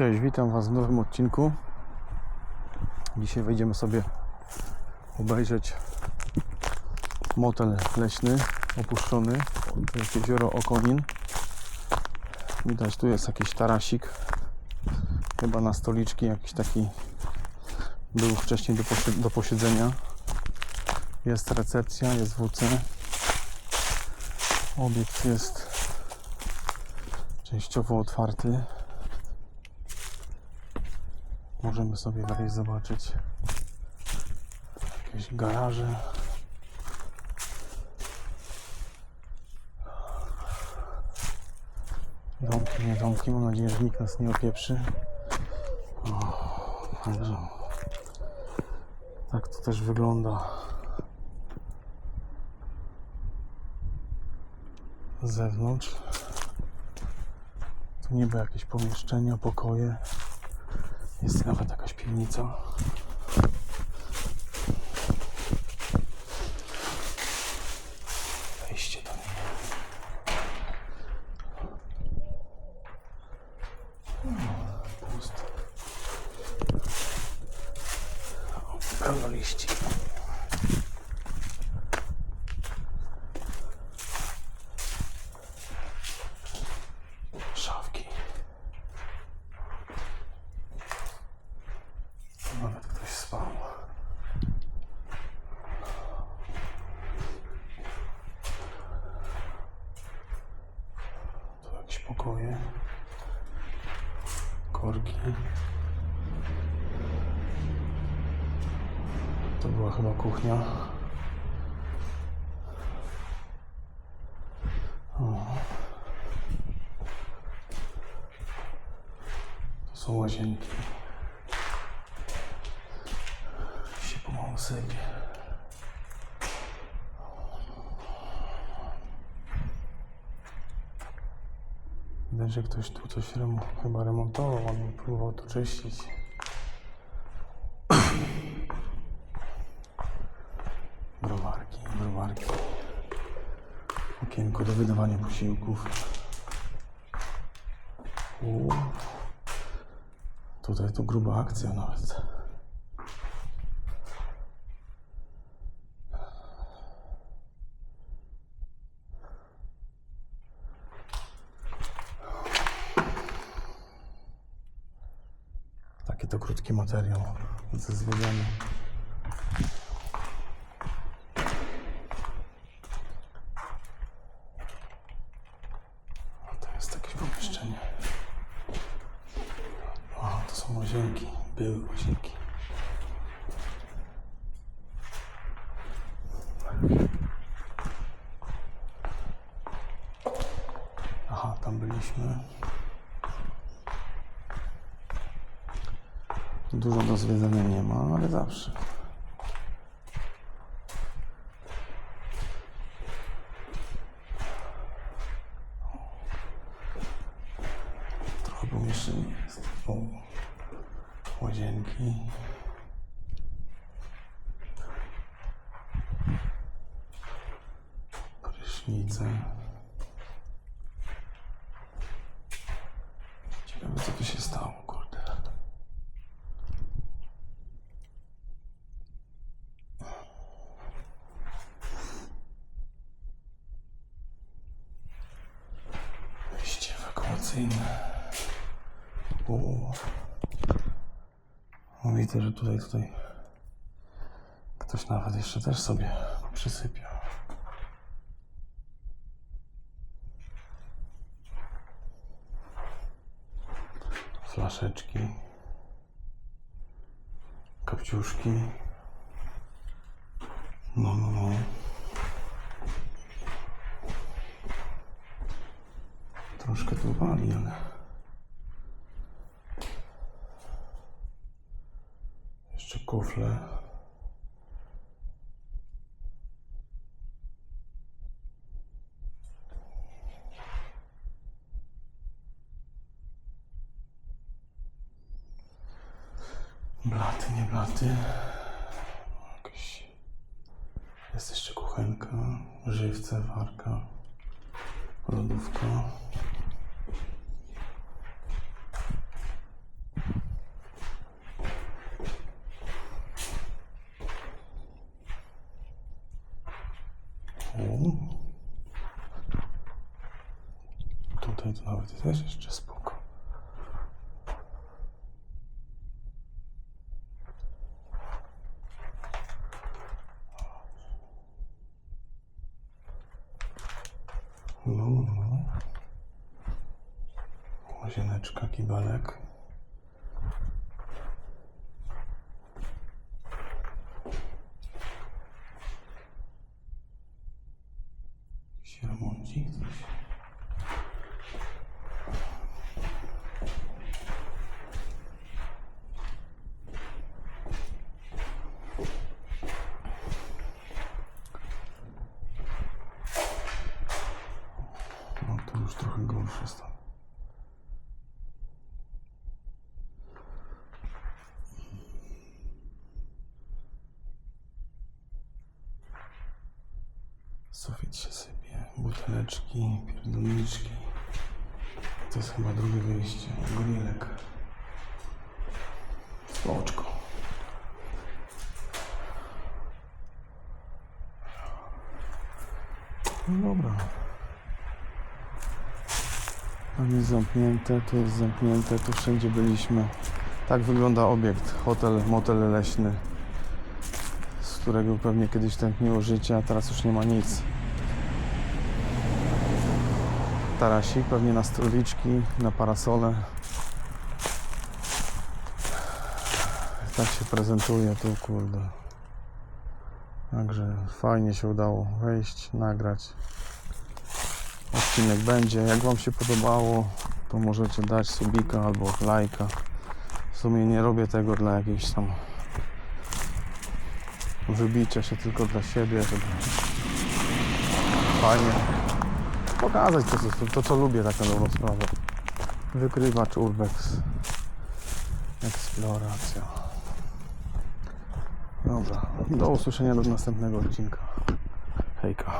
Cześć, witam Was w nowym odcinku. Dzisiaj wejdziemy sobie obejrzeć motel leśny, opuszczony. To jest jezioro Okonin. Widać, tu jest jakiś tarasik. Chyba na stoliczki jakiś taki był wcześniej do, posi- do posiedzenia. Jest recepcja, jest WC. Obiekt jest częściowo otwarty. Możemy sobie dalej zobaczyć jakieś garaże. Domki, nie domki. Mam nadzieję, że nikt nas nie opieprzy. Także tak to też wygląda. Z zewnątrz. Tu niby jakieś pomieszczenia, pokoje. Jest nawet jakaś piwnica. Wejście do niej. Hmm, Pusto. O, Pełno liści. Szafki. Nawet ktoś spał. Pokoje. Korki. To była chyba kuchnia. O. To są łazienki. się pomału sypie. Widać, że ktoś tu coś remo- chyba remontował, on próbował to czyścić. Browarki, browarki. Okienko do wydawania posiłków. Uuu. Tutaj to gruba akcja nawet. Taki to krótki materiał ze zwiedzania. A to jest jakieś pomieszczenie. O, to są łazienki. Były łazienki. Aha, tam byliśmy. Dużo do zwiedzania nie ma, ale zawsze. Trochę pomieszczeń jest. O, łazienki. Prysznice. Ciekawe co tu się stało, kurde. Wyjście ewakuacyjne. O. No widzę, że tutaj, tutaj ktoś nawet jeszcze też sobie przysypiał. Flaszeczki. Kapciuszki. No, no, no. Troszkę tu wali, ale... Jeszcze kufle. Blaty, nie blaty. Jakieś... Jest jeszcze kuchenka, żywce, warka, lodówka. Tutaj to nawet jest jeszcze spoko. No, no. no. Łazieneczka, kibelek. Jakiś remoncik, coś. No to już trochę gorsze stan. Sufit się sypie, buteleczki, pierdolniczki. To jest chyba drugie wyjście. Gorilek. Spoczko. No dobra. Tam jest zamknięte, tu jest zamknięte, tu wszędzie byliśmy. Tak wygląda obiekt, hotel, motel leśny, z którego pewnie kiedyś tętniło życie, a teraz już nie ma nic. Tarasik, pewnie na stoliczki, na parasole. Tak się prezentuje tu, kurde. Także fajnie się udało wejść, nagrać odcinek będzie. Jak Wam się podobało, to możecie dać subika albo lajka. W sumie nie robię tego dla jakiejś tam wybicia się tylko dla siebie, żeby fajnie pokazać to, co, to, co lubię, tak na dobrą sprawę. Wykrywacz Urbex. Eksploracja. Dobra, do usłyszenia do następnego odcinka. Hejka.